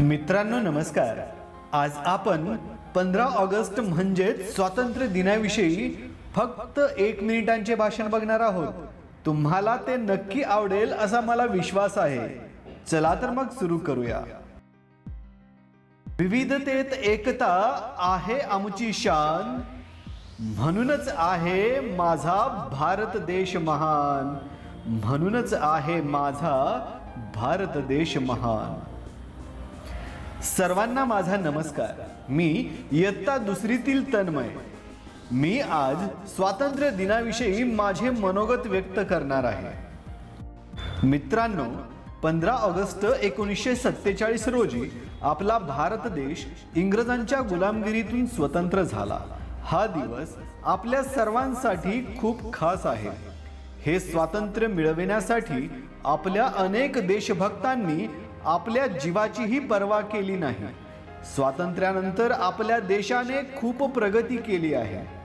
मित्रांनो नमस्कार. आज आपण पंधरा ऑगस्ट म्हणजेच स्वातंत्र्य दिनाविषयी फक्त एक मिनिटांचे भाषण बघणार आहोत. तुम्हाला ते नक्की आवडेल असा मला विश्वास आहे. चला तर मग सुरू करूया. विविधतेत एकता आहे आमची शान. म्हणूनच आहे माझा भारत देश महान. म्हणूनच आहे माझा भारत देश महान. सर्वांना माझा नमस्कार. मी इयत्ता दुसरीतील तन्मय. मी आज स्वातंत्र्य दिनाविषयी माझे मनोगत व्यक्त करणार आहे. मित्रांनो पंधरा ऑगस्ट एकोणीसशे सत्तेचाळीस रोजी आपला भारत देश इंग्रजांच्या गुलामगिरीतून स्वतंत्र झाला. हा दिवस आपल्या सर्वांसाठी खूप खास आहे. हे स्वातंत्र्य मिळविण्यासाठी आपल्या अनेक देशभक्तांनी आपल्या जीवाचीही पर्वा केली नाही. स्वातंत्र्यानंतर आपल्या देशाने खूप प्रगती केली आहे.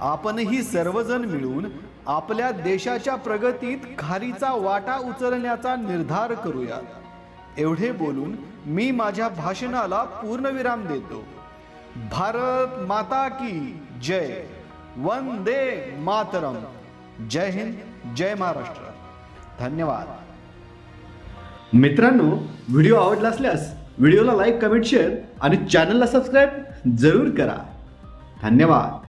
आपणही सर्वजण मिळून आपल्या देशाच्या प्रगतीत खारीचा वाटा उचलण्याचा निर्धार करूयात एवढे बोलून मी माझ्या भाषणाला पूर्णविराम देतो. भारत माता की जय. वंदे मातरम. जय हिंद जय महाराष्ट्र. धन्यवाद. मित्रांनो व्हिडिओ आवडला असल्यास व्हिडिओला लाईक कमेंट शेअर आणि चॅनलला सबस्क्राईब जरूर करा. धन्यवाद.